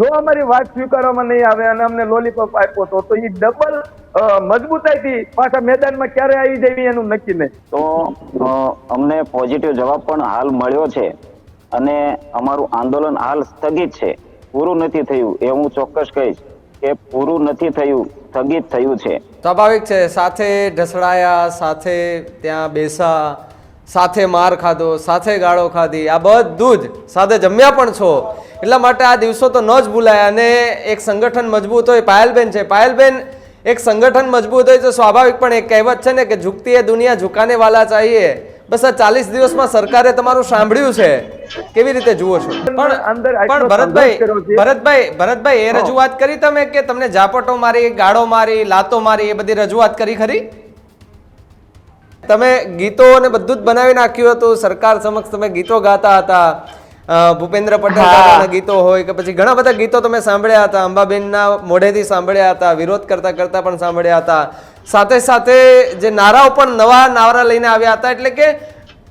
જો અમારી વાત સ્વીકારવામાં નહીં આવે અને અમને લોલીપોપ આપ્યો તો તો એ ડબલ મજબૂતાઈથી પાછા મેદાનમાં ક્યારે આવી જવી એનું નક્કી નહીં. તો અમને પોઝિટિવ જવાબ પણ હાલ મળ્યો છે અને અમારું આંદોલન હાલ સ્થગિત છે. પૂરું નથી થયું એ હું ચોક્કસ કહીશ કે પૂરું નથી થયું સ્થગિત થયું છે. સ્વાભાવિક છે. સાથે ઢસડાયા સાથે ત્યાં બેસા સાથે માર ખાધો સાથે ગાળો ખાધી આ બધું જ સાથે જમ્યા પણ છો. એટલા માટે આ દિવસો તો ન જ ભૂલાય અને એક સંગઠન મજબૂત હોય પાયલબેન છે. પાયલબેન એક સંગઠન મજબૂત હોય તો સ્વાભાવિક પણ એક કહેવત છે ને કે ઝૂકતી એ દુનિયા ઝુકાને વાલા ચાહીએ. બસ આ ચાલીસ દિવસમાં સરકારે તમારું સાંભળ્યું છે. કેવી રીતે જુઓ છો? પણ પણ ભરતભાઈ. ભરતભાઈ ભરતભાઈ એ રજૂઆત કરી તમે કે તમને ઝાપટો મારી ગાળો મારી લાતો મારી એ બધી રજૂઆત કરી ખરી? તમે ગીતો અને બધું જ બનાવી નાખ્યું હતું. સરકાર સમક્ષ તમે ગીતો ગાતા હતા. ભૂપેન્દ્ર પટેલ ગીતો હોય કે પછી ઘણા બધા ગીતો તમે સાંભળ્યા હતા. અંબાબેનના મોઢેથી સાંભળ્યા હતા. વિરોધ કરતા કરતા પણ સાંભળ્યા હતા. સાથે સાથે જે નારાઓ પણ નવા નારા લઈને આવ્યા હતા એટલે કે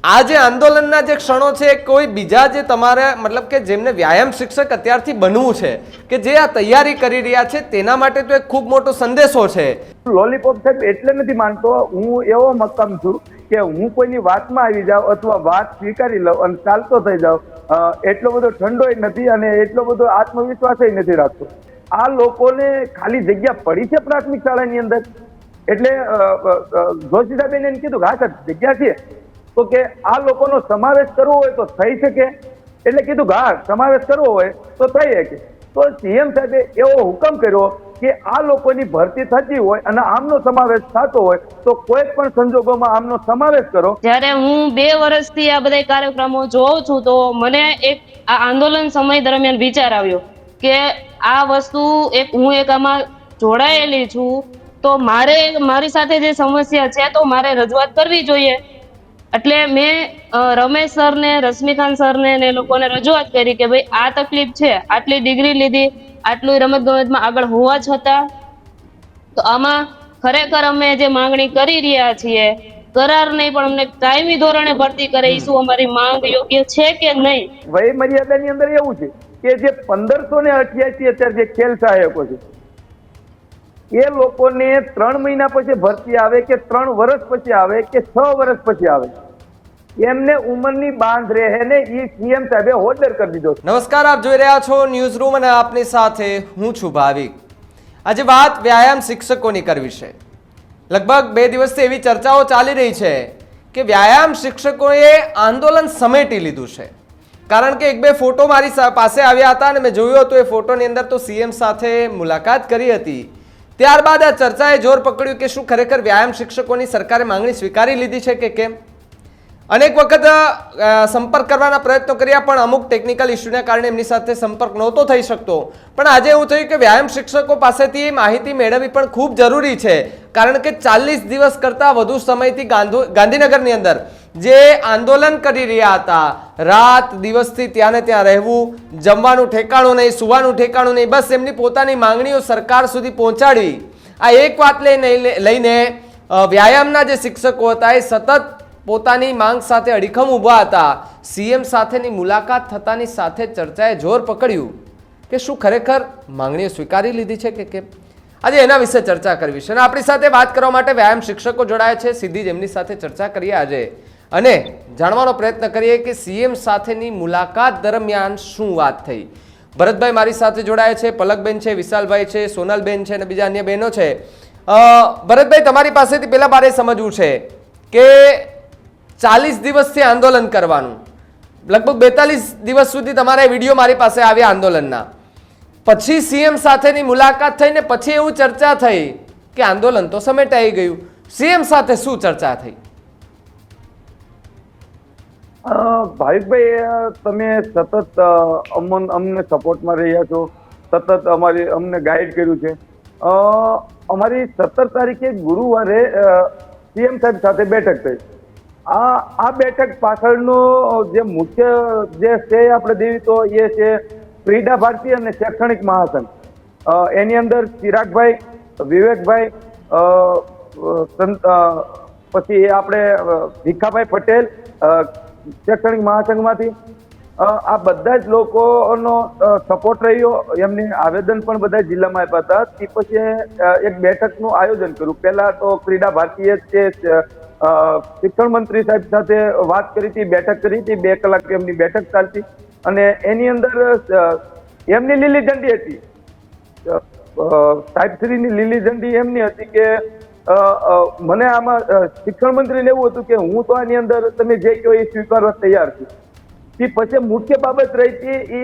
આ જે આંદોલનના જે ક્ષણો છે, કોઈ બીજા જે તમારે, મતલબ કે જેમને વ્યાયામ શિક્ષક અત્યારથી બનવું છે, કે જે આ તૈયારી કરી રહ્યા છે, તેના માટે તો એક ખૂબ મોટો સંદેશો છે. લોલીપોપ સાહેબ, એટલે નથી માનતો. હું એવો મક્કમ છું કે હું કોઈની વાતમાં આવી જાઉં અથવા વાત સ્વીકારી લઉં અને ચાલતો થઈ જાઉં. એટલો બધો ઠંડોય નથી અને એટલો બધો આત્મવિશ્વાસ નથી રાખતો. આ લોકોને ખાલી જગ્યા પડી છે પ્રાથમિક શાળાની અંદર. એટલે જોશીદાબેન એને કીધું હા જગ્યા છે. તો કે આ લોકોનો સમાવેશ કરવો હોય તો થઈ શકે. એટલે કીધું કે હા, સમાવેશ કરવો હોય તો થઈ શકે. તો સીએમ સાહેબે એવો હુકમ કર્યો કે આ લોકોની ભરતી થતી હોય અને આમનો સમાવેશ થતો હોય તો કોઈ પણ સંજોગોમાં આમનો સમાવેશ કરો. જ્યારે હું બે વર્ષથી આ બધા કાર્યક્રમો જોઉં છું તો મને એક આ આંદોલન સમય દરમિયાન વિચાર આવ્યો કે આ વસ્તુ એક હું એક આમાં જોડાયેલી છું તો મારે, મારી સાથે જે સમસ્યા છે તો મારે રજૂઆત કરવી જોઈએ. એટલે મેં રમેશ સરને રશ્મિકાંત સરને ને લોકોને રજૂઆત કરી કે ભાઈ આ તકલીફ છે આટલી ડિગ્રી લીધી આટલું રમત ગમતમાં આગળ હોવા છતાં તો આમાં ખરેખર અમે જે માંગણી કરી રહ્યા છીએ કરાર નહીં પણ અમને કાયમી ધોરણે ભરતી કરે શું અમારી માંગ યોગ્ય છે કે નહીં? વય મર્યાદાની અંદર એવું છે કે જે પંદરસો ને અઠ્યાસી અત્યારે જે ખેલ સહાયકો છે એ લોકોને ત્રણ મહિના પછી ભરતી આવે કે ત્રણ વર્ષ પછી આવે કે છ વર્ષ પછી આવે? એમને ઉંમરની બાંધ રહે ને એ સીએમ સાહેબે હોલ્ડર કરી દીધો નમસ્કાર, આપ જોઈ રહ્યા છો ન્યૂઝ રૂમ અને આપની સાથે હું છું ભાવિક. આજે વાત વ્યાયામ શિક્ષકોની કરવી છે. લગભગ બે દિવસથી એવી ચર્ચાઓ ચાલી રહી છે કે વ્યાયામ શિક્ષકોએ આંદોલન સમેટી લીધું છે. કારણ કે એક બે ફોટો મારી પાસે આવ્યા હતા અને મેં જોયું હતું એ ફોટોની અંદર તો સીએમ સાથે મુલાકાત કરી હતી. ત્યારબાદ આ ચર્ચાએ જોર પકડ્યું કે શું ખરેખર વ્યાયામ શિક્ષકોની સરકારે માંગણી સ્વીકારી લીધી છે કે કેમ? અનેક વખત સંપર્ક કરવાના પ્રયત્નો કર્યા, પણ અમુક ટેકનિકલ ઇસ્યુના કારણે એમની સાથે સંપર્ક નહોતો થઈ શકતો. પણ આજે એવું થયું કે વ્યાયામ શિક્ષકો પાસેથી માહિતી મેળવવી પણ ખૂબ જરૂરી છે. કારણ કે ચાલીસ દિવસ કરતાં વધુ સમયથી ગાંધો, ગાંધીનગરની અંદર જે આંદોલન કરી રહ્યા હતા, રાત દિવસથી ત્યાં ને ત્યાં રહેવું, જમવાનું ઠેકાણું નહીં, સુવાનું ઠેકાણું નહીં, બસ એમની પોતાની માંગણીઓ સરકાર સુધી પહોંચાડવી આ એક વાત લઈને લઈને વ્યાયામના જે શિક્ષકો હતા એ સતત પોતાની માંગ સાથે અડીખમ ઊભા હતા. સીએમ સાથેની મુલાકાત થતાની સાથે ચર્ચાએ જોર પકડ્યું કે શું ખરેખર માંગણીઓ સ્વીકારી લીધી છે કે કેમ? આજે એના વિશે ચર્ચા કરવી છે અને આપણી સાથે વાત કરવા માટે વ્યાયામ શિક્ષકો જોડાયા છે. સીધી જ એમની સાથે ચર્ચા કરીએ આજે. અને જાણવાનો પ્રયત્ન કરીએ કે સીએમ સાથેની મુલાકાત દરમિયાન શું વાત થઈ? ભરતભાઈ મારી સાથે જોડાયા છે, પલકબેન છે, વિશાલભાઈ છે, સોનલબેન છે અને બીજા અન્ય બહેનો છે. ભરતભાઈ, તમારી પાસેથી પહેલાં મારે સમજવું છે કે ચાલીસ દિવસથી આંદોલન કરવાનું. લગભગ બેતાલીસ દિવસ સુધી તમારા વીડિયો મારી પાસે આવ્યા આંદોલનના. પછી સીએમ સાથેની મુલાકાત થઈને પછી એવું ચર્ચા થઈ કે આંદોલન તો સમેટાઈ ગયું. સીએમ સાથે શું ચર્ચા થઈ? ભાવિકભાઈ તમે સતત અમન, અમને સપોર્ટમાં રહ્યા છો. સતત અમારી, અમને ગાઈડ કર્યું છે. અમારી સત્તર તારીખે ગુરુવારે સીએમ સાહેબ સાથે બેઠક થઈ. આ આ બેઠક પાછળનો જે મુખ્ય જે છે આપણે દેવી તો એ છે ક્રીડા ભારતી અને શૈક્ષણિક મહાસંઘ. એની અંદર ચિરાગભાઈ, વિવેકભાઈ પછી આપણે ભીખાભાઈ પટેલ શૈક્ષણિક મહાસંઘમાંથી. આ બધા જ લોકોનો સપોર્ટ રહ્યો. એમને આવેદન પણ બધા જિલ્લામાં આપ્યા હતા. તે પછી એક બેઠકનું આયોજન કર્યું. પહેલા તો ક્રીડા ભારતીય જે શિક્ષણ મંત્રી સાહેબ સાથે વાત કરી હતી, બેઠક કરી હતી, બે કલાક એમની બેઠક ચાલતી અને એની અંદર એમની લીલી ઝંડી હતી. સાહેબશ્રીની લીલી ઝંડી એમની હતી કે મને આમાં શિક્ષણ મંત્રીને એવું હતું કે હું તો આની અંદર, તમે જે કહો એ સ્વીકારવા તૈયાર છું. એ પછી મુખ્ય બાબત રહી હતી એ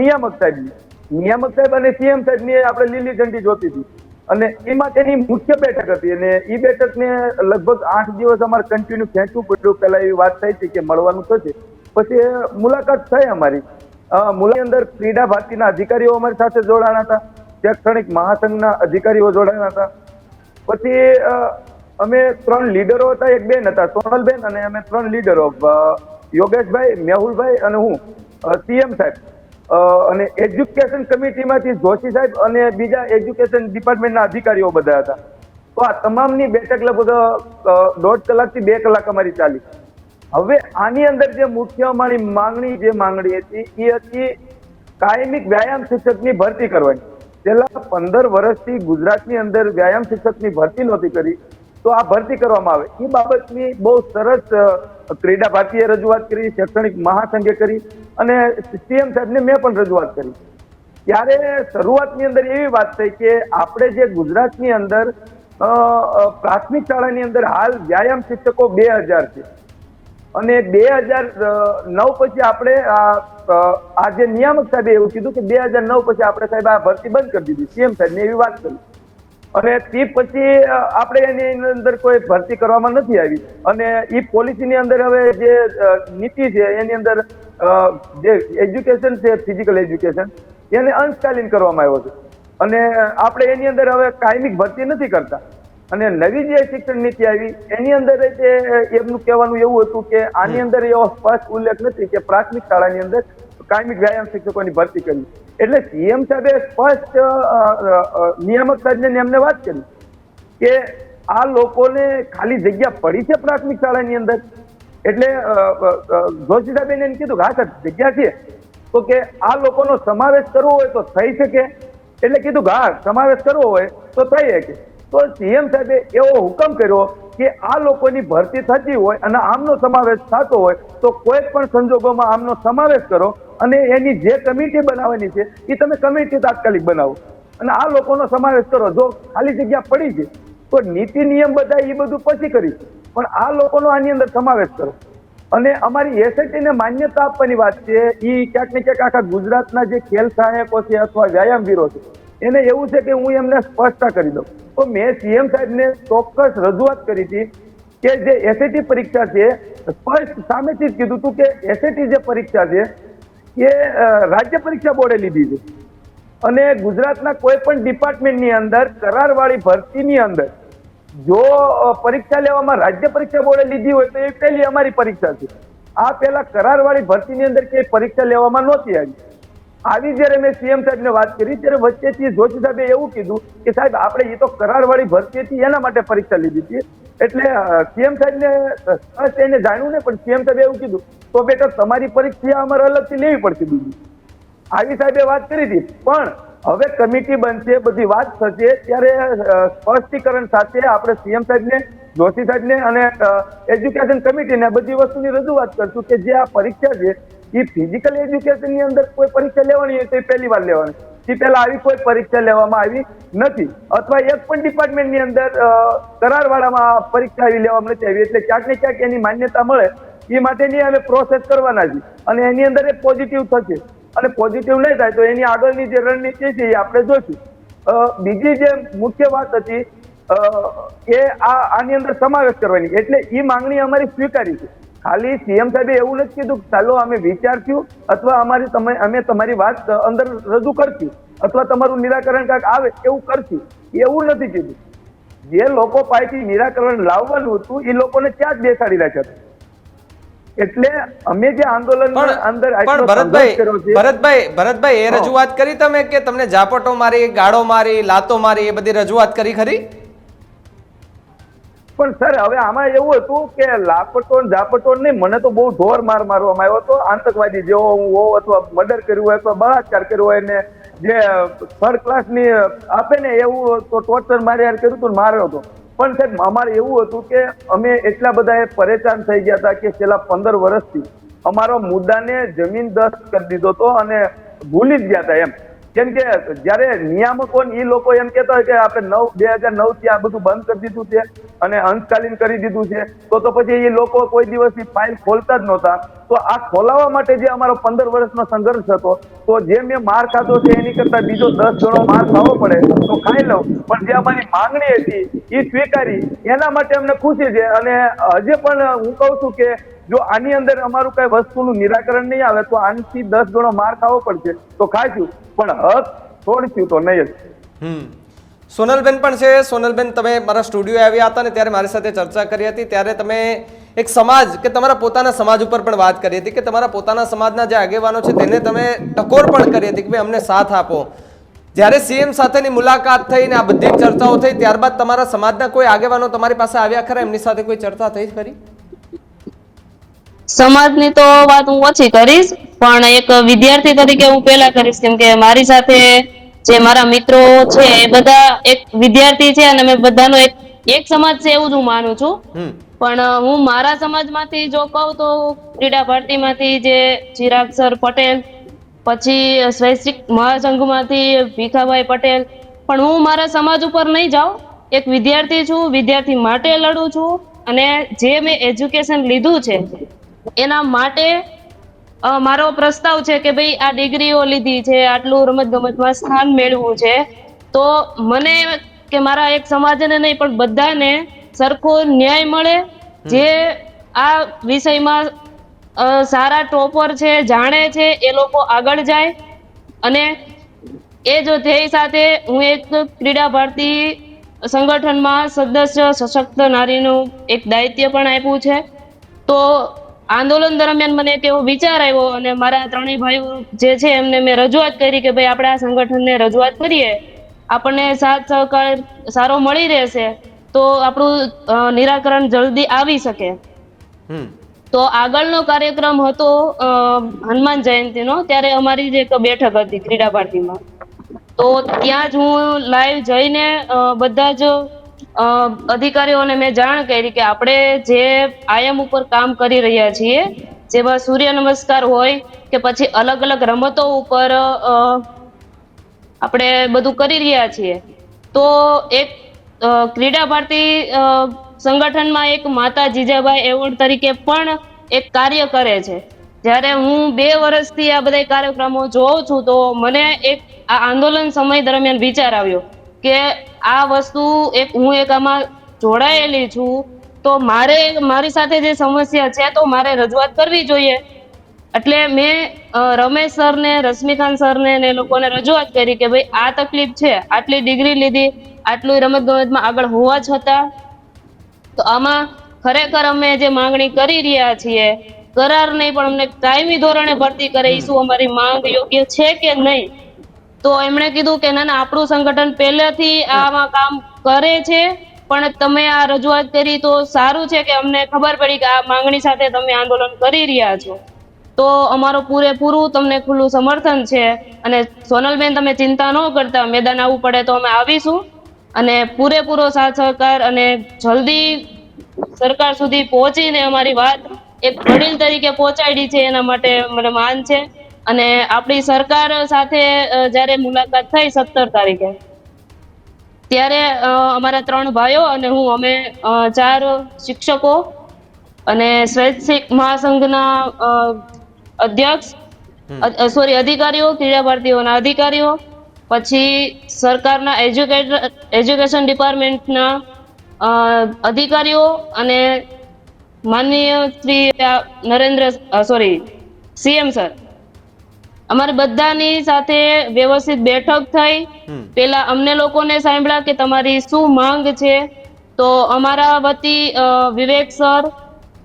નિયામક સાહેબની. નિયામક સાહેબ અને સીએમ સાહેબની આપણે લીલી ઝંડી જોતી હતી. અને એ માટેની મુખ્ય બેઠક હતી અને એ બેઠકને લગભગ આઠ દિવસ અમારે કન્ટિન્યુ ખેંચવું પડ્યું. પહેલા એવી વાત થઈ હતી કે મળવાનું થશે પછી મુલાકાત થઈ અમારી. અ, અંદર ક્રીડા ભારતીના અધિકારીઓ અમારી સાથે જોડાણા હતા. શૈક્ષણિક મહાસંઘના અધિકારીઓ જોડાણા હતા. પછી અમે ત્રણ લીડરો હતા. એક બેન હતા સોનલબેન અને અમે ત્રણ લીડરો. યોગેશભાઈ મેહુલભાઈ અને હું સીએમ સાહેબ. અને એજ્યુકેશન કમિટીમાંથી જોશી સાહેબ અને બીજા એજ્યુકેશન ડિપાર્ટમેન્ટના અધિકારીઓ બધા હતા. તો આ તમામની બેઠક લગભગ દોઢ કલાકથી બે કલાક અમારી ચાલી. હવે આની અંદર જે મુખ્ય અમારી માંગણી, જે માંગણી હતી, એ હતી કાયમિક વ્યાયામ શિક્ષકની ભરતી કરવાની. છેલ્લા પંદર વર્ષથી ગુજરાતની અંદર વ્યાયામ શિક્ષકની ભરતી નહોતી કરી. તો આ ભરતી કરવામાં આવે. એ બાબતની બહુ સરસ ક્રીડા ભારતીએ રજૂઆત કરી, શૈક્ષણિક મહાસંઘે કરી અને સીએમ સાહેબને મેં પણ રજૂઆત કરી. ત્યારે શરૂઆતની અંદર એવી વાત થઈ કે આપણે જે ગુજરાતની અંદર પ્રાથમિક શાળાની અંદર હાલ વ્યાયામ શિક્ષકો બે હજાર છે. અને બે હજાર નવ પછી આપણે આ જે નિયામક સાહેબે એવું કીધું કે બે હજાર નવ પછી આપણે સાહેબ આ ભરતી બંધ કરી દીધી. સીએમ સાહેબને એવી વાત કરી. અને તે પછી આપણે એની અંદર કોઈ ભરતી કરવામાં નથી આવી. અને એ પોલિસીની અંદર હવે જે નીતિ છે એની અંદર જે એજ્યુકેશન છે ફિઝિકલ એજ્યુકેશન એને અંશકાલીન કરવામાં આવ્યો છે. અને આપણે એની અંદર હવે કાયમિક ભરતી નથી કરતા. અને નવી જે શિક્ષણ નીતિ આવી એની અંદર એમનું કહેવાનું એવું હતું કે આની અંદર એવો સ્પષ્ટ ઉલ્લેખ નથી કે પ્રાથમિક શાળાની અંદર કાયમિક વ્યાયામ શિક્ષકોની ભરતી કરી. એટલે સીએમ સાહેબે સ્પષ્ટ નિયામક સાહેબને એમને વાત કરી કે આ લોકોને ખાલી જગ્યા પડી છે પ્રાથમિક શાળાની અંદર. એટલે જોશી સાહેબે એમ કીધું કે હા સર જગ્યા છે. તો કે આ લોકોનો સમાવેશ કરવો હોય તો થઈ શકે. એટલે કીધું કે હા, સમાવેશ કરવો હોય તો થઈ શકે. તો સીએમ સાહેબે એવો હુકમ કર્યો કે આ લોકોની ભરતી થતી હોય અને આમનો સમાવેશ થતો હોય તો કોઈ પણ સંજોગોમાં આમનો સમાવેશ કરો. અને એની જે કમિટી બનાવવાની છે એ તમે કમિટી તાત્કાલિક બનાવો. અને આ લોકોનો સમાવેશ કરો. જો ખાલી જગ્યા પડી છે તો નીતિ નિયમ બધા એ બધું પછી કરીશું પણ આ લોકોનો આની અંદર સમાવેશ કરો. અને અમારી એસઆઈટી માન્યતા આપવાની વાત છે એ ક્યાંક ને ક્યાંક આખા ગુજરાતના જે ખેલ સહાયકો છે અથવા વ્યાયામવીરો છે, એને એવું છે કે હું એમને સ્પષ્ટતા કરી દઉં. તો મેં સીએમ સાહેબને ચોક્કસ રજૂઆત કરી હતી કે જે એસએટી પરીક્ષા છે, સ્પષ્ટ સામેથી જ કીધું હતું કે એસએટી જે પરીક્ષા છે એ રાજ્ય પરીક્ષા બોર્ડે લીધી છે. અને ગુજરાતના કોઈ પણ ડિપાર્ટમેન્ટની અંદર, કરારવાળી ભરતીની અંદર, જો પરીક્ષા લેવામાં રાજ્ય પરીક્ષા બોર્ડે લીધી હોય તો એ પહેલી અમારી પરીક્ષા છે. આ પહેલા કરારવાળી ભરતીની અંદર કે પરીક્ષા લેવામાં નહોતી આવી. આવી જ્યારે મેં સીએમ સાહેબને વાત કરી, ત્યારે વચ્ચેથી જોશી સાહેબે એવું કીધું કે સાહેબ, આપણે એ તો કરારવાળી ભરતી હતી એના માટે પરીક્ષા લીધી હતી એટલે સીએમ સાહેબને એને જાણ્યું ને પણ સીએમ સાહેબે એવું કીધું, તો બેટા, તમારી પરીક્ષા અમારે અલગથી લેવી પડશે બીજી. આવી સાહેબે વાત કરી હતી, પણ હવે કમિટી બનશે, બધી વાત થશે, ત્યારે સ્પષ્ટીકરણ સાથે આપણે સીએમ સાહેબને, જોશી સાહેબને અને એજ્યુકેશન કમિટીને બધી વસ્તુની રજૂઆત કરશું કે જે આ પરીક્ષા છે, એ ફિઝિકલ એજ્યુકેશનની અંદર કોઈ પરીક્ષા લેવાની હોય તો એ પહેલી વાર લેવાની. એ પહેલા આવી કોઈ પરીક્ષા લેવામાં આવી નથી. અથવા એક પણ ડિપાર્ટમેન્ટની અંદર કરારવાળામાં પરીક્ષા આવી લેવામાં નથી આવી એટલે ક્યાંક ને ક્યાંક એની માન્યતા મળે. એ માટેની અમે પ્રોસેસ કરવાના છે અને એની અંદર એ પોઝિટિવ થશે. અને પોઝિટિવ નહીં થાય તો એની આગળની જે રણનીતિ છે એ આપણે જોઈશું. બીજી જે મુખ્ય વાત હતી એ આ, આની અંદર સમાવેશ કરવાની. એટલે એ માંગણી અમારી સ્વીકારી છે. ખાલી સીએમ સાહેબે એવું નથી કીધું કે ચાલો અમે વિચારશું અથવા અમારી તમે અમે તમારી વાત અંદર રજૂ કરશું અથવા તમારું નિરાકરણ કાંઈક આવે એવું કરશું. એવું નથી કીધું. જે લોકો પાસેથી નિરાકરણ લાવવાનું હતું એ લોકોને ત્યાં જ બેસાડી રાખ્યા હતા. એટલે અમે જે આંદોલન અંદર ભરતભાઈ ભરતભાઈ ભરતભાઈ એ રજૂઆત કરી તમે કે તમને ઝાપટો મારી ગાળો મારી લાતો મારી એ બધી રજૂઆત કરી ખરી? પણ સર, હવે આમાં એવું હતું કે લાપતો ને ઝાપટો નહીં મને તો બહુ ઢોર માર મારવામાં આવ્યો હતો. આતંકવાદી જેવો હું હોઉં અથવા મર્ડર કર્યું હોય અથવા બળાત્કાર કર્યો હોય ને જે થર્ડ ક્લાસની આપે ને એવું તો ટોર્ચર મારે યાર કર્યું હતું માર્યો હતો. પણ સાહેબ, અમારે એવું હતું કે અમે એટલા બધા પરેશાન થઈ ગયા હતા કે છેલ્લા પંદર વર્ષથી અમારો મુદ્દાને જમીન દસ્ત કરી દીધો હતો અને ભૂલી જ ગયા હતા એમ. કેમ કે જ્યારે નિયામકો એ લોકો એમ કહેતા હોય કે આપણે નવ બે હજાર નવથી આ બધું બંધ કરી દીધું છે અને અંશકાલીન કરી દીધું છે, તો તો પછી એ લોકો કોઈ દિવસ ફાઇલ ખોલતા જ નહોતા. તો આ ખોલાવવા માટે જે અમારો પંદર વર્ષનો સંઘર્ષ હતો, તો જે મેં માર ખાધો છે એની કરતા બીજો દસ ગણો માર ખાવો પડે, તો ખાઈ લઉં. પણ જે અમારી માંગણી હતી એ સ્વીકારી. એના માટે અમને ખુશી છે. અને હજી પણ હું કહું છું કે જો આની અંદર અમારું કઈ વસ્તુનું નિરાકરણ નહીં આવે, તો આનથી દસ ગણો માર ખાવો પડશે. તો ખાઈશું. પણ હક છોડશું તો નહીં જ. હમ. સોનલબેન પણ છે. સોનલબેન, તમે મારા સ્ટુડિયો આવ્યા હતા ને ત્યારે મારી સાથે ચર્ચા કરી હતી. ત્યારે તમે એક સમાજ કે તમારા પોતાના સમાજ ઉપર પણ વાત કરી હતી કે તમારા પોતાના સમાજના જે આગેવાનો છે તેને તમે ટકોર પણ કરી હતી કે ભાઈ અમને સાથ આપો. જ્યારે સીએમ સાથેની મુલાકાત થઈ ને આ બધી ચર્ચાઓ થઈ, ત્યારબાદ તમારા સમાજના કોઈ આગેવાનો તમારી પાસે આવ્યા ખરા? એમની સાથે કોઈ ચર્ચા થઈ ખરી? સમાજની તો વાત હું ઓછી કરીશ, પણ એક વિદ્યાર્થી તરીકે હું પહેલા કરીશ, કેમ કે મારી સાથે જે મારા મિત્રો છે એ બધા એક વિદ્યાર્થી છે અને મેં બધાનો એક એક સમાજ છે એવું જ હું માનું છું. પણ હું મારા સમાજમાંથી જો કહું તો ક્રીડા ભારતીમાંથી જે ચિરાગ સર પટેલ પછી સ્વૈચ્છિક મહાસંઘમાંથી ભીખાભાઈ પટેલ પણ હું મારા સમાજ ઉપર નહીં જાઉં. એક વિદ્યાર્થી છું વિદ્યાર્થી માટે લડું છું અને જે મેં એજ્યુકેશન લીધું છે એના માટે મારો પ્રસ્તાવ છે કે ભાઈ આ ડિગ્રીઓ લીધી છે, આટલું રમત ગમતમાં સ્થાન મેળવવું છે, તો મને કે મારા એક સમાજને નહીં, પણ બધાને સરખો ન્યાય મળે જે આ વિષયમાં સારા ટોપર છે, જાણે છે, એ લોકો આગળ જાય. અને એ જો ધ્યેય સાથે હું એક ક્રીડા ભારતી સંગઠનમાં સદસ્ય સશક્ત નારીનું એક દાયિત્વ પણ આપ્યું છે. તો આંદોલન દરમિયાન મને એક એવો વિચાર આવ્યો અને મારા ત્રણેય ભાઈઓ જે છે એમને મેં રજૂઆત કરી કે ભાઈ આપણે આ સંગઠનને રજૂઆત કરીએ આપણને સાથ સહકાર સારો મળી રહેશે તો આપણું નિરાકરણ જલ્દી આવી શકે. તો આગળનો કાર્યક્રમ હતો હનુમાન જયંતિનો ત્યારે અમારી જ એક બેઠક હતી ક્રીડા પાર્ટીમાં. તો ત્યાં જ હું લાઈવ જઈને બધા જ અધિકારીઓને મેં જાણ કરી કે આપણે જે આયામ ઉપર કામ કરી રહ્યા છીએ, જેમાં સૂર્ય નમસ્કાર હોય કે પછી અલગ અલગ રમતો ઉપર આપણે બધું કરી રહ્યા છીએ. તો એક ક્રીડા ભારતી સંગઠનમાં એક માતા જીજાબાઈ એવોર્ડ તરીકે પણ એક કાર્ય કરે છે. જ્યારે હું બે વર્ષથી આ બધા કાર્યક્રમો જોઉં છું, તો મને એક આ આંદોલન સમય દરમિયાન વિચાર આવ્યો. કે આ વસ્તુ એક હું એક આમાં જોડાયેલી છું તો મારે મારી સાથે જે સમસ્યા છે તો મારે રજૂઆત કરવી જોઈએ. એટલે મેં રમેશ સરને રશ્મિકાંત સર ને ને એ લોકોને રજૂઆત કરી કે ભાઈ આ તકલીફ છે આટલી ડિગ્રી લીધી આટલું રમત ગમતમાં આગળ હોવા છતાં તો આમાં ખરેખર અમે જે માંગણી કરી રહ્યા છીએ કરાર નહીં પણ અમને કાયમી ધોરણે ભરતી કરે શું અમારી માંગ યોગ્ય છે કે નહીં? તો એમણે કીધું કે, ના ના, આપણું સંગઠન પહેલેથી આમાં કામ કરે છે, પણ તમે આ રજૂઆત કરી તો સારું છે કે અમને ખબર પડી કે આ માંગણી સાથે તમે આંદોલન કરી રહ્યા છો. તો અમારું પૂરેપૂરું તમને ખુલ્લું સમર્થન છે અને સોનલબેન, તમે ચિંતા ન કરતા, મેદાન આવવું પડે તો અમે આવીશું અને પૂરેપૂરો સાથ સહકાર અને જલ્દી સરકાર સુધી પહોંચીને અમારી વાત એક વડીલ તરીકે પહોંચાડી છે, એના માટે મને માન છે. અને આપણી સરકાર સાથે જ્યારે મુલાકાત થઈ સત્તર તારીખે ત્યારે અમારા ત્રણ ભાઈઓ અને હું અમે ચાર શિક્ષકો અને સ્વૈચ્છિક મહાસંઘના અધ્યક્ષ સોરી અધિકારીઓ ક્રીડા ભારતીઓના અધિકારીઓ પછી સરકારના એજ્યુકેટર એજ્યુકેશન ડિપાર્ટમેન્ટના અધિકારીઓ અને માનનીય Shri Narendra sorry CM sir. અમારે બધાની સાથે વ્યવસ્થિત બેઠક થઈ. પેલા અમને લોકોને સાંભળ્યા કે તમારી શું માંગ છે? તો અમારા વતી Vivek sir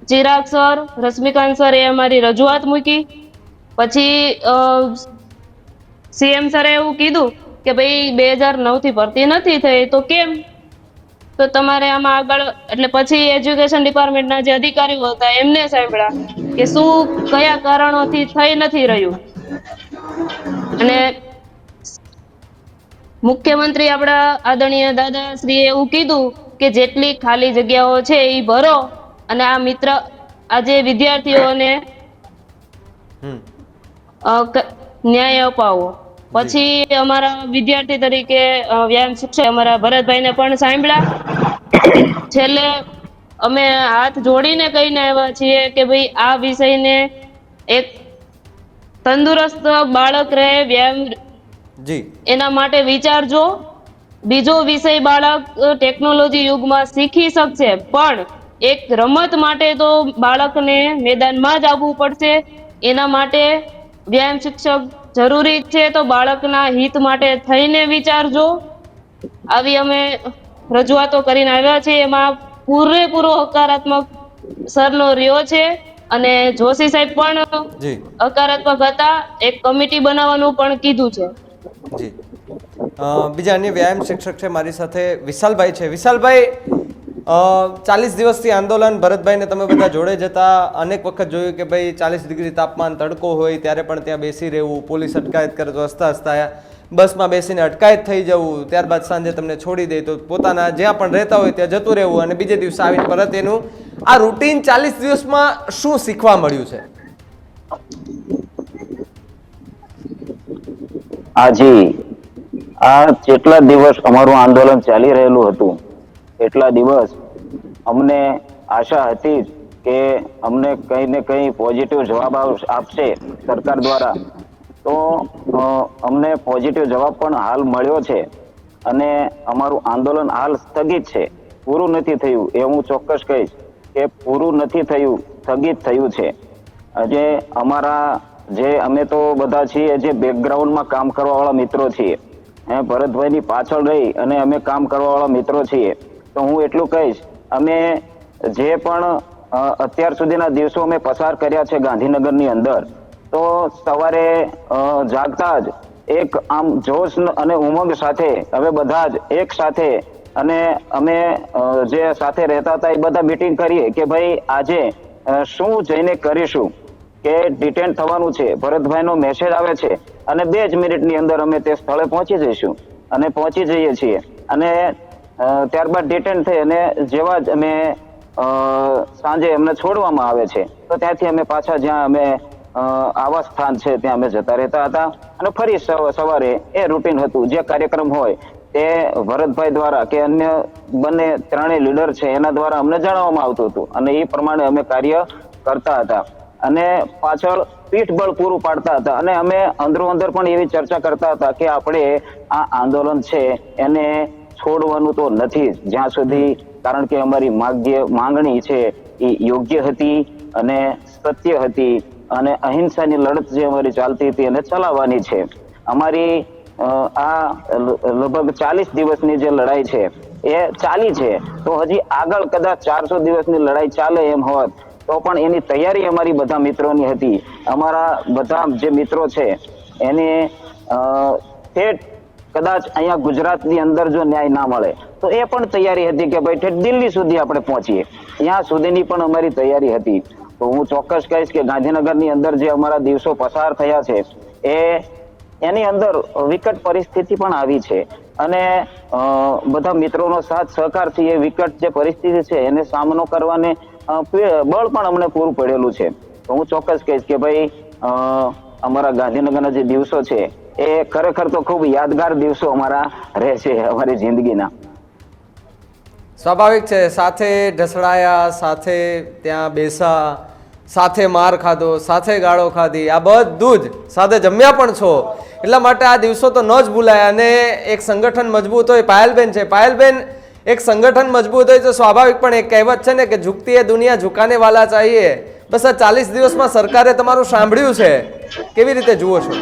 Chirag sir Rashmikant sir એ અમારી રજૂઆત મૂકી. પછી સીએમ સરે એવું કીધું કે ભાઈ બે હજાર નવથી ભરતી નથી થઈ તો કેમ? તો તમારે આમાં આગળ એટલે પછી એજ્યુકેશન ડિપાર્ટમેન્ટના જે અધિકારીઓ હતા એમને સાંભળ્યા કે શું કયા કારણોથી થઈ નથી રહ્યું? અને મુખ્યમંત્રી આપણા આદરણીય દાદાશ્રીએ એવું કીધું કે જેટલી ખાલી જગ્યાઓ છે એ ભરો અને આ મિત્ર આજે વિદ્યાર્થીઓને ન્યાય અપાવો. પછી અમારા વિદ્યાર્થી તરીકે વ્યાયામ શિક્ષક અમારા ભરતભાઈને પણ સાંભળ્યા. છેલ્લે અમે હાથ જોડીને કહીને આવ્યા છીએ કે ભાઈ આ વિષયને એક તંદુરસ્ત બાળક રહે વ્યાયામ જી. એના માટે વિચારજો. બીજો વિષય બાળક ટેકનોલોજી યુગમાં શીખી શકશે પણ એક રમત માટે તો બાળકને મેદાનમાં જ આવવું પડશે. એના માટે વ્યાયામ શિક્ષક જરૂરી છે તો બાળકના હિત માટે થઈને વિચારજો. આવી અમે રજૂઆતો કરીને આવ્યા છીએ. એમાં પૂરેપૂરો હકારાત્મક સરનો રહ્યો છે. અને જોશી સાહેબ પણ જી. હકારાત્મક હતા. એક કમિટી બનાવવાનું પણ કીધું છે. જી. બીજા અન્ય વ્યાયામ શિક્ષક છે મારી સાથે વિશાલભાઈ છે. વિશાલભાઈ ચાલીસ દિવસથી આંદોલન ભરતભાઈને તમે બધા જોડે જતા અનેક વખત જોયું કે ભાઈ ચાલીસ ડિગ્રી તાપમાન તડકો હોય ત્યારે પણ ત્યાં બેસી રહેવું પોલીસ અટકાયત કરે તો હસતા હસતા બસમાં બેસીને અટકાયત થઈ જવું, ત્યારબાદ સાંજે તમને છોડી દે, તો પોતાના જ્યાં પણ રહેતા હોય ત્યાં જતું રહેવું અને બીજે દિવસે આવીને પરત એનું આ રૂટીન ચાલીસ દિવસમાં શું શીખવા મળ્યું છે? હાજી આ જેટલા દિવસ અમારું આંદોલન ચાલી રહેલું હતું, એટલા દિવસ અમને આશા હતી કે અમને કંઈ ને કંઈ પોઝિટિવ જવાબ આપશે સરકાર દ્વારા. તો અમને પોઝિટિવ જવાબ પણ હાલ મળ્યો છે અને અમારું આંદોલન હાલ સ્થગિત છે. પૂરું નથી થયું એ હું ચોક્કસ કહીશ કે પૂરું નથી થયું, સ્થગિત થયું છે. આજે અમારા જે અમે તો બધા છીએ જે બેકગ્રાઉન્ડમાં કામ કરવાવાળા મિત્રો છીએ, હે, ભરતભાઈની પાછળ રહી અને અમે કામ કરવાવાળા મિત્રો છીએ, તો હું એટલું કહીશ, અમે જે પણ અત્યાર સુધીના દિવસો અમે પસાર કર્યા છે ગાંધીનગરની અંદર તો સવારે જાગતા જ એક આમ જોશ અને ઉમંગ સાથે, હવે બધા જ એક સાથે અને અમે જે સાથે રહેતા હતા એ બધા મીટિંગ કરીએ કે ભાઈ આજે શું જઈને કરીશું? કે ડિટેન થવાનું છે. ભરતભાઈનો મેસેજ આવે છે અને બે જ મિનિટની અંદર અમે તે સ્થળે પહોંચી જઈશું અને પહોંચી જઈએ છીએ. અને ત્યારબાદ ડિટેન થઈ અને જેવા જ અમે સાંજે એમને છોડવામાં આવે છે. તો ત્યાંથી અમે પાછા જ્યાં અમે અ, આવાસ સ્થાન છે ત્યાં અમે જતા રહેતા હતા. અને ફરી સવ- સવારે એ રૂટીન હતું. જે કાર્યક્રમ હોય તે ભરતભાઈ દ્વારા કે અન્ય બંને ત્રણેય લીડર છે એના દ્વારા અમને જણાવવામાં આવતું હતું. અને એ પ્રમાણે અમે કાર્ય કરતા હતા. અને પાછળ પીઠબળ પૂરું પાડતા હતા. અને અમે અંદરો અંદર પણ એવી ચર્ચા કરતા હતા કે આપણે આ આંદોલન છે એને છોડવાનું તો નથી. જ્યાં સુધી કારણ કે અમારી માગ્ય માંગણી છે એ યોગ્ય હતી અને સત્ય હતી. અને અહિંસાની લડત જે અમારી ચાલતી હતી એને ચલાવવાની છે. અમારી આ લગભગ ચાલીસ દિવસની જે લડાઈ છે, એ ચાલી છે. તો હજી આગળ કદાચ ચારસો દિવસની લડાઈ ચાલે એમ હોત, તો પણ એની તૈયારી અમારી બધા મિત્રોની હતી. અમારા બધા જે મિત્રો છે, એને ઠેઠ કદાચ અહીંયા ગુજરાતની અંદર જો ન્યાય ના મળે, તો એ પણ તૈયારી હતી કે ભાઈ ઠેઠ દિલ્હી સુધી આપણે પહોંચીએ. ત્યાં સુધીની પણ અમારી તૈયારી હતી. તો હું ચોક્કસ કહીશ કે ગાંધીનગરની અંદર જે અમારા દિવસો પસાર થયા છે, એ એની અંદર વિકટ પરિસ્થિતિ પણ આવી છે. અને બધા મિત્રોનો સાથ સહકારથી એ વિકટ જે પરિસ્થિતિ છે, એને સામનો કરવાને બળ પણ અમને પૂરું પડેલું છે. તો હું ચોક્કસ કહીશ કે ભાઈ અમારા ગાંધીનગરના જે દિવસો છે, એ ખરેખર તો ખૂબ યાદગાર દિવસો અમારા રહેશે અમારી જિંદગીના. સ્વાભાવિક છે, સાથે ઢસડાયા, સાથે ત્યાં બેસા, સાથે માર ખાધો, સાથે ગાળો ખાધી, આ બધું જ સાથે જમ્યા પણ છો. એટલા માટે આ દિવસો તો ન જ ભૂલાય અને એક સંગઠન મજબૂત હોય, પાયલબેન છે. પાયલબેન એક સંગઠન મજબૂત હોય તો સ્વાભાવિક પણ એક કહેવત છે ને કે ઝૂકતી એ દુનિયા ઝુકાને વાલા ચાહીએ. બસ આ ચાલીસ દિવસમાં સરકારે તમારું સાંભળ્યું છે. કેવી રીતે જુઓ છો?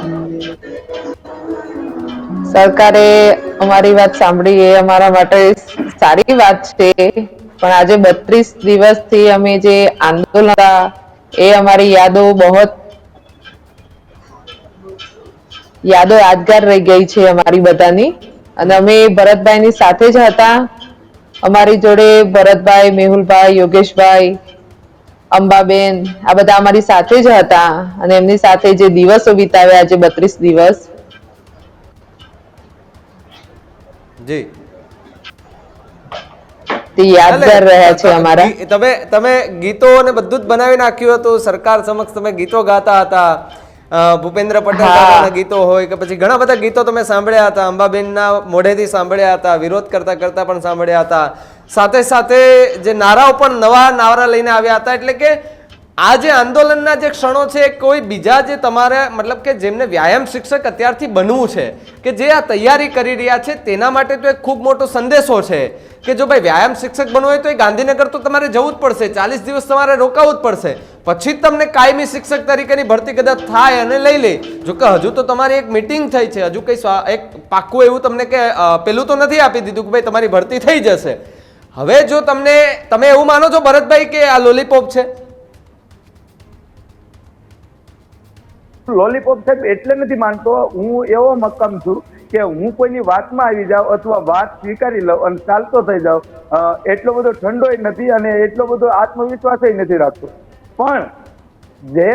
સરકારે અમારી વાત સાંભળી એ અમારા માટે સારી વાત છે. પણ આજે બત્રીસ દિવસથી અમે જે આંદોલન હતા, એ અમારી યાદો બહુ યાદો યાદગાર રહી ગઈ છે અમારી બધાની. અને અમે ભરતભાઈની સાથે જ હતા. અમારી જોડે ભરતભાઈ મેહુલભાઈ યોગેશભાઈ અંબાબેન આ બધા અમારી સાથે જ હતા. અને એમની સાથે જે દિવસો વિતાવ્યા આજે બત્રીસ દિવસ જી. તે યાદગાર રહ્યા છે અમારા. તમે તમે ગીતો અને બધું જ બનાવી નાખ્યું હતું. સરકાર સમક્ષ તમે ગીતો ગાતા હતા. ભૂપેન્દ્ર પટેલ ગીતો હોય કે પછી ઘણા બધા ગીતો તમે સાંભળ્યા હતા. અંબાબેનના મોઢેથી સાંભળ્યા હતા. વિરોધ કરતા કરતા પણ સાંભળ્યા હતા. સાથે સાથે જે નારાઓ પણ નવા નારા લઈને આવ્યા હતા એટલે કે આ જે આંદોલનના જે ક્ષણો છે, કોઈ બીજા જે તમારે, મતલબ કે જેમને વ્યાયામ શિક્ષક અત્યારથી બનવું છે, કે જે આ તૈયારી કરી રહ્યા છે, તેના માટે તો એક ખૂબ મોટો સંદેશો છે કે જો ભાઈ વ્યાયામ શિક્ષક બનવું હોય તો એ ગાંધીનગર તો તમારે જવું જ પડશે, ચાલીસ દિવસ તમારે રોકાવું જ પડશે. પછી તમને કાયમી શિક્ષક તરીકેની ભરતી કદાચ થાય અને લઈ લે. જો કે હજુ તો તમારી એક મિટિંગ થઈ છે, હજુ કંઈ એક પાક્કું એવું તમને કે પેલું તો નથી આપી દીધું કે ભાઈ તમારી ભરતી થઈ જશે. હવે જો તમને, તમે એવું માનો છો ભરતભાઈ કે આ લોલીપોપ છે? લોલીપોપ સાહેબ એટલે નથી માનતો. હું એવો મક્કમ છું કે હું કોઈની વાતમાં આવી જાઉં અથવા વાત સ્વીકારી લઉં અને ચાલતો થઈ જાઉં. એટલો બધો ઠંડોય નથી અને એટલો બધો આત્મવિશ્વાસ નથી રાખતો. પણ જે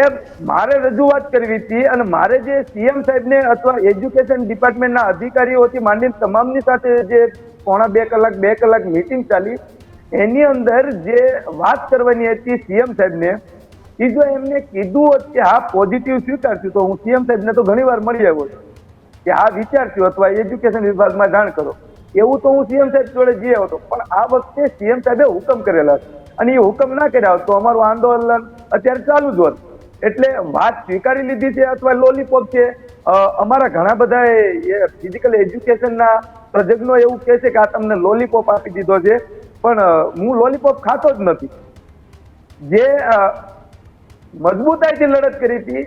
મારે રજૂઆત કરવી હતી અને મારે જે સીએમ સાહેબને અથવા એજ્યુકેશન ડિપાર્ટમેન્ટના અધિકારીઓથી માંડીને તમામની સાથે જે પોણા બે કલાક બે કલાક મીટિંગ ચાલી, એની અંદર જે વાત કરવાની હતી સીએમ સાહેબને એ જો એમને કીધું હોત કે હા પોઝિટિવ સ્વીકારશું, તો હું સીએમ સાહેબને તો ઘણી વાર મળી આવ્યો છું. કે આ વિચારશું અથવા એજ્યુકેશન વિભાગમાં જાણ કરો. એવું તો હું સીએમ સાહેબ જોડે જઈ આવ્યો હતો. પણ આ વખતે સીએમ સાહેબે હુકમ કરેલા અને એ હુકમ ના કર્યા હોત તો અમારું આંદોલન અત્યારે ચાલુ જ હોત. એટલે વાત સ્વીકારી લીધી છે અથવા લોલીપોપ છે. અમારા ઘણા બધા ફિઝિકલ એજ્યુકેશનના તજજ્ઞો એવું કહે છે કે આ તમને લોલીપોપ આપી દીધો છે. પણ હું લોલીપોપ ખાતો જ નથી. જે મજબૂતાઈથી લડત કરી હતી.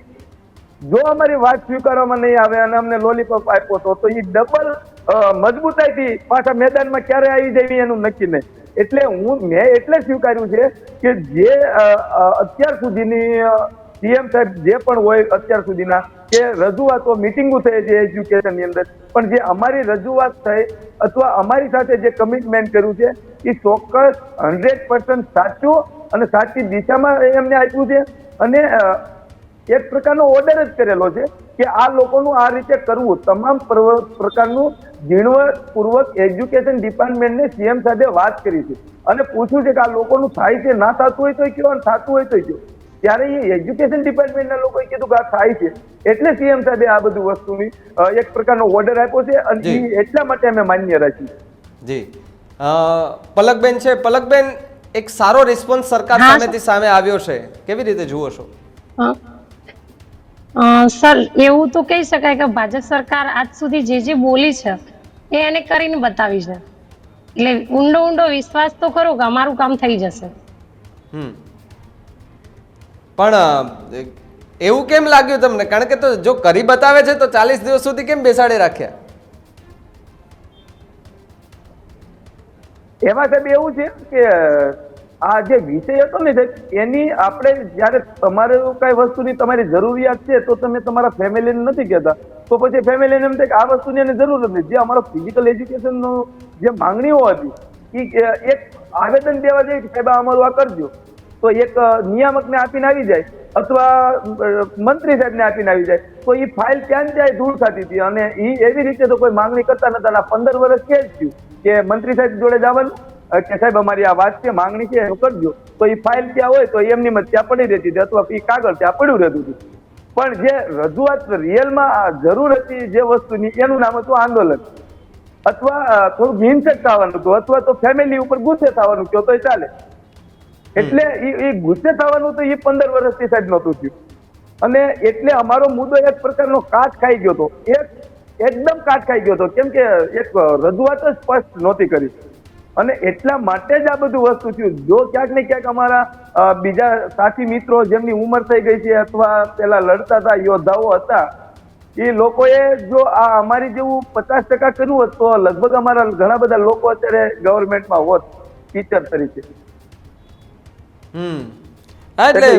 જો અમારી વાત સ્વીકારવામાં નહીં આવે અને અમને લોલીપોપ આપ્યો તો તો એ ડબલ મજબૂતાઈથી પાછા મેદાનમાં ક્યારે આવી જાય એનું નક્કી નહીં. એટલે હું, મેં એટલે સ્વીકાર્યું છે કે જે અત્યાર સુધીની સીએમ સાહેબ જે પણ હોય અત્યાર સુધીના, કે રજૂઆતો, મિટિંગો થઈ છે એજ્યુકેશનની અંદર, પણ જે અમારી રજૂઆત થઈ અથવા અમારી સાથે જે કમિટમેન્ટ કર્યું છે એ ચોક્કસ હંડ્રેડ પર્સન્ટ સાચું અને સાચી દિશામાં એમને આપ્યું છે. અને એક પ્રકારનો ઓર્ડર જ કરેલો છે કે આ લોકોનું આ રીતે કરવું. તમામ પ્રકારનું ઝીણવટપૂર્વક એજ્યુકેશન ડિપાર્ટમેન્ટને સીએમ સાથે વાત કરી છે. અને પૂછ્યું છે કે આ લોકોનું થાય છે ના થતું હોય તો કયો અને થતું હોય તો કયો. ત્યારે એ એજ્યુકેશન ડિપાર્ટમેન્ટના લોકોએ કીધું કે આ થાય છે. એટલે સીએમ સાહેબે આ બધું વસ્તુની એક પ્રકારનો ઓર્ડર આપ્યો છે અને. એટલા માટે અમે માન્ય રાખી જી. પલકબેન છે. પલકબેન એક સારો રિસ્પોન્સ સરકાર સામેથી સામે આવ્યો છે. કેવી રીતે જુઓ છો? સર એવું તો કહી શકાય કે ભાજપ સરકાર આજ સુધી જે જે બોલી છે એ એને કરીને બતાવી છે. એટલે ઊંડો ઊંડો વિશ્વાસ તો ખરો કે અમારું કામ થઈ જશે. પણ એવું કેમ લાગ્યું તમને? કારણ કે તો જો કરી બતાવે છે તો ચાલીસ દિવસ સુધી કેમ બેસાડી રાખ્યા? એમાં સાહેબ એવું છે કે આ જે વિષય હતો ને સાહેબ, એની આપણે જ્યારે તમારે કઈ વસ્તુની તમારી જરૂરિયાત છે, તો તમે તમારા ફેમિલીને નથી કહેતા. તો પછી ફેમિલીને એમ થાય કે આ વસ્તુની એને જરૂર નથી. જે અમારો ફિઝિકલ એજ્યુકેશનનો જે માંગણીઓ હતી એ એક આવેદન દેવા જાય કે સાહેબ અમારું આ કરજો. તો એક નિયામકને આપીને આવી જાય. અથવા મંત્રી સાહેબને આપીને આવી જાય. તો એ ફાઇલ ક્યાં ત્યાં ધૂળ થતી હતી. અને એ એવી રીતે તો કોઈ માંગણી કરતા નતા. આ પંદર વર્ષ કે જ થયું કે મંત્રી સાહેબ જોડે જવાનું કે સાહેબ અમારી આ વાત છે, માંગણી છે, એનું કરજો. તો એ ફાઇલ ત્યાં હોય તો એમની મત ત્યાં પડી રહેતી હતી અથવા એ કાગળ ત્યાં પડ્યું રહેતું હતું. પણ જે રજૂઆત રિયલમાં જરૂર હતી જે વસ્તુની, એનું નામ હતું આંદોલન. અથવા થોડુંક હિંસક થવાનું હતું અથવા તો ફેમિલી ઉપર ગુસ્સે થવાનું કહો તો ચાલે. એટલે એ ગુસ્સે થવાનું તો એ પંદર વર્ષથી સાહેબ નહોતું થયું. અને એટલે અમારો મુદ્દો એક પ્રકારનો કાટ ખાઈ ગયો હતો. એક, એકદમ કાટ ખાઈ ગયો હતો. કેમ કે એક રજૂઆત જ સ્પષ્ટ નહોતી કરી. અને એટલા માટે જ આ બધું વસ્તુ થયું. જો ક્યાંક ને ક્યાંક અમારા બીજા સાથી મિત્રો જેમની ઉંમર થઈ ગઈ છે અથવા પેલા લડતા હતા, યોદ્ધાઓ હતા, એ લોકોએ જો આ અમારી જેવું પચાસ ટકા કર્યું હોત તો લગભગ અમારા ઘણા બધા લોકો અત્યારે ગવર્મેન્ટમાં હોત ટીચર તરીકે. હમ. એટલે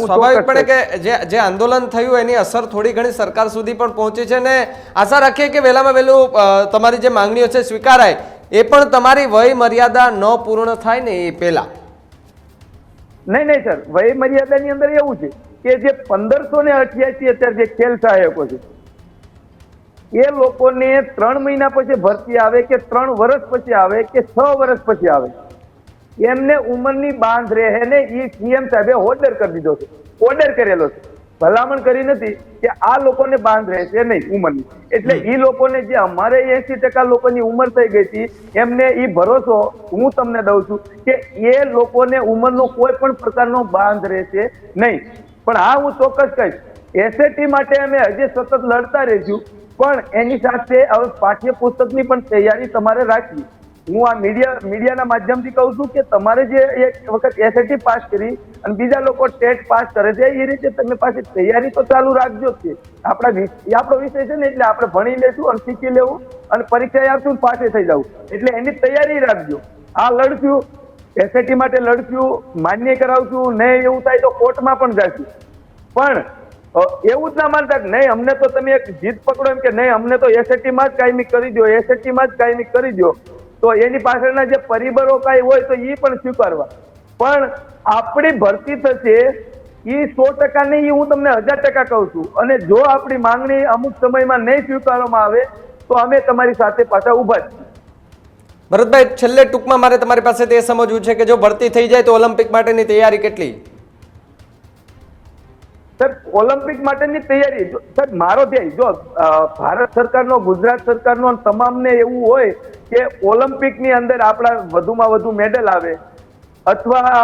સ્વાભાવિકપણે કે જે જે આંદોલન થયું એની અસર થોડી ઘણી સરકાર સુધી પણ પહોંચી છે ને આશા રાખીએ કે વહેલામાં વહેલું તમારી જે માંગણીઓ છે સ્વીકારાય એ પણ તમારી વય મર્યાદા ન પૂર્ણ થાય ને એ પહેલા. નહીં નહીં સર. વય મર્યાદાની અંદર એવું છે કે જે પંદરસો ને અઠ્યાસી અત્યારે જે ખેલ સહાયકો છે એ લોકોને ત્રણ મહિના પછી ભરતી આવે કે ત્રણ વર્ષ પછી આવે કે છ વર્ષ પછી આવે? એમને ઉંમરની બાંધ રહે ને એ સીએમ સાહેબે ઓર્ડર કરી દીધો છે. ઓર્ડર કરેલો છે. ભલામણ કરી નથી કે આ લોકોને બાંધ રહેશે નહીં ઉંમરની. એટલે એ લોકોને જે અમારે એસી ટકા લોકોની ઉંમર થઈ ગઈ હતી એમને એ ભરોસો હું તમને દઉં છું કે એ લોકોને ઉંમરનો કોઈ પણ પ્રકારનો બાંધ રહેશે નહીં. પણ હા હું ચોક્કસ કહીશ એસએટી માટે અમે હજી સતત લડતા રહીશું પણ એની સાથે હવે પાઠ્યપુસ્તકની પણ તૈયારી તમારે રાખવી. હું આ મીડિયા મીડિયાના માધ્યમથી કહું છું કે તમારે જે એક વખત એસએટી પાસ કરી અને બીજા લોકો ટેટ પાસ કરે છે, એ રીતે તમે પાછી તૈયારી તો ચાલુ રાખજો જ છે આપણા આપણો વિષય છે ને એટલે આપણે ભણી લેશું અને શીખી લેવું અને પરીક્ષા આપશું પાસે થઈ જવું. એટલે એની તૈયારી રાખજો. આ લડશું એસએટી માટે લડશું, માન્ય કરાવશું, નહીં એવું થાય તો કોર્ટમાં પણ જશું. પણ એવું જ ના માનતા નહીં, અમને તો તમે એક જીત પકડો એમ કે નહીં, અમને તો એસએટી માં જ કાયમી કરી દો એસએટી જ કાયમી કરી દો તો એની પાછળના જે પરિબળો કાંઈ હોય તો એ પણ સ્વીકારવા. પણ આપણી ભરતી થશે એ સો ટકા નહીં એ હું તમને હજાર ટકા કહું છું. અને જો આપણી માંગણી અમુક સમયમાં નહીં સ્વીકારવામાં આવે, તો અમે તમારી સાથે પાછા ઊભા છીએ. ભરતભાઈ, છેલ્લે ટૂંકમાં મારે તમારી પાસે તે સમજવું છે કે જો ભરતી થઈ જાય તો ઓલિમ્પિક માટેની તૈયારી કેટલી? સાહેબ ઓલિમ્પિક માટેની તૈયારી. સર મારો ધ્યેય, જો ભારત સરકારનો, ગુજરાત સરકારનો તમામને એવું હોય કે ઓલિમ્પિકની અંદર આપણા વધુમાં વધુ મેડલ આવે, અથવા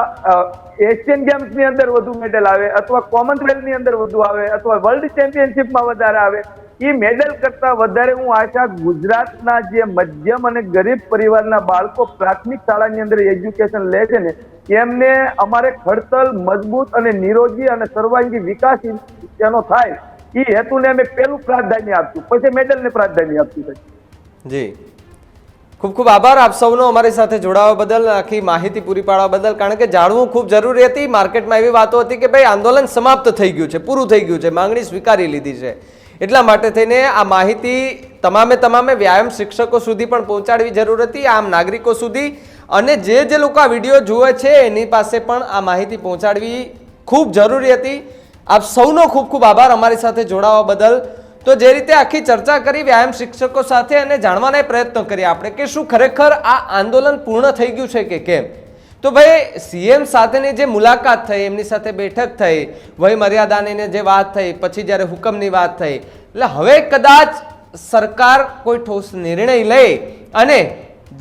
એશિયન ગેમ્સની અંદર વધુ મેડલ આવે, અથવા કોમનવેલ્થની અંદર વધુ આવે, અથવા વર્લ્ડ ચેમ્પિયનશિપમાં વધારે આવે એ મેડલ કરતા વધારે હું આશા ગુજરાતના જે મધ્યમ અને ગરીબ પરિવારના બાળકો પ્રાથમિક શાળાની અંદર એજ્યુકેશન લે છે ને એમને અમારે ખડતલ, મજબૂત અને નિરોગી અને સર્વાંગી વિકાસ એનો થાય. એ હેતુને અમે પહેલું પ્રાધાન્ય આપશું, પછી મેડલને પ્રાધાન્ય આપશું. જી. ખૂબ ખૂબ આભાર આપ સૌનો અમારી સાથે જોડાવા બદલ, આખી માહિતી પૂરી પાડવા બદલ. કારણ કે જાણવું ખૂબ જરૂરી હતી, માર્કેટમાં એવી વાતો હતી કે ભાઈ આંદોલન સમાપ્ત થઈ ગયું છે, પૂરું થઈ ગયું છે, માંગણી સ્વીકારી લીધી છે. એટલા માટે થઈને આ માહિતી તમામે તમામે વ્યાયામ શિક્ષકો સુધી પણ પહોંચાડવી જરૂર હતી, આમ નાગરિકો સુધી. અને જે જે લોકો આ વીડિયો જુએ છે, એની પાસે પણ આ માહિતી પહોંચાડવી ખૂબ જરૂરી હતી. આપ સૌનો ખૂબ ખૂબ આભાર અમારી સાથે જોડાવા બદલ. તો જે રીતે આખી ચર્ચા કરી વ્યાયામ શિક્ષકો સાથે અને જાણવાના પ્રયત્ન કરીએ આપણે કે શું ખરેખર આ આંદોલન પૂર્ણ થઈ ગયું છે કે કેમ? તો ભાઈ સીએમ સાથેની જે મુલાકાત થઈ, એમની સાથે બેઠક થઈ વય મર્યાદાની જે વાત થઈ, પછી જ્યારે હુકમની વાત થઈ, એટલે હવે કદાચ સરકાર કોઈ ઠોસ નિર્ણય લે અને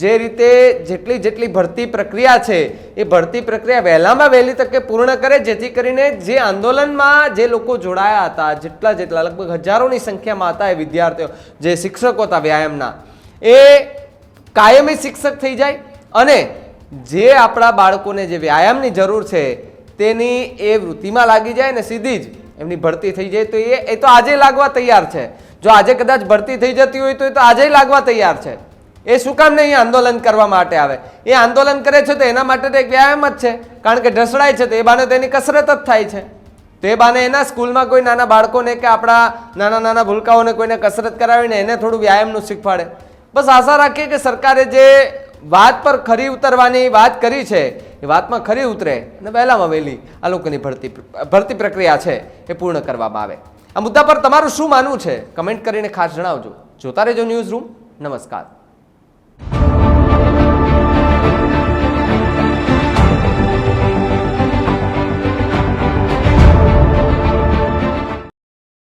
જે રીતે જેટલી જેટલી ભરતી પ્રક્રિયા છે, એ ભરતી પ્રક્રિયા વહેલામાં વહેલી તકે પૂર્ણ કરે, જેથી કરીને જે આંદોલનમાં જે લોકો જોડાયા હતા, જેટલા જેટલા, લગભગ હજારોની સંખ્યામાં હતા એ વિદ્યાર્થીઓ, જે શિક્ષકો હતા વ્યાયામના, એ કાયમી શિક્ષક થઈ જાય અને જે આપણા બાળકોને જે વ્યાયામની જરૂર છે, તેની એ વૃત્તિમાં લાગી જાય ને સીધી જ એમની ભરતી થઈ જાય, તો એ એ તો આજે લાગવા તૈયાર છે. જો આજે કદાચ ભરતી થઈ જતી હોય તો એ તો આજે લાગવા તૈયાર છે. એ શું કામ નહીં આંદોલન કરવા માટે આવે. એ આંદોલન કરે છે તો એના માટે તો એક વ્યાયામ જ છે. કારણ કે ઢસડાય છે તો એ બાને તેની કસરત જ થાય છે. તો બાને એના સ્કૂલમાં કોઈ નાના બાળકોને કે આપણા નાના નાના ભૂલકાઓને કોઈને કસરત કરાવીને એને થોડું વ્યાયામનું શીખવાડે. બસ આશા રાખીએ કે સરકારે જે વાત પર ખરી ઉતરવાની વાત કરી છે. એ વાતમાં ખરી ઉતરે અને વહેલામાં વહેલી આ લોકોની ભરતી ભરતી પ્રક્રિયા છે એ પૂર્ણ કરવામાં આવે. આ મુદ્દા પર તમારું શું માનવું છે? કમેન્ટ કરીને ખાસ જણાવજો. જોતા રહેજો ન્યૂઝ રૂમ. નમસ્કાર.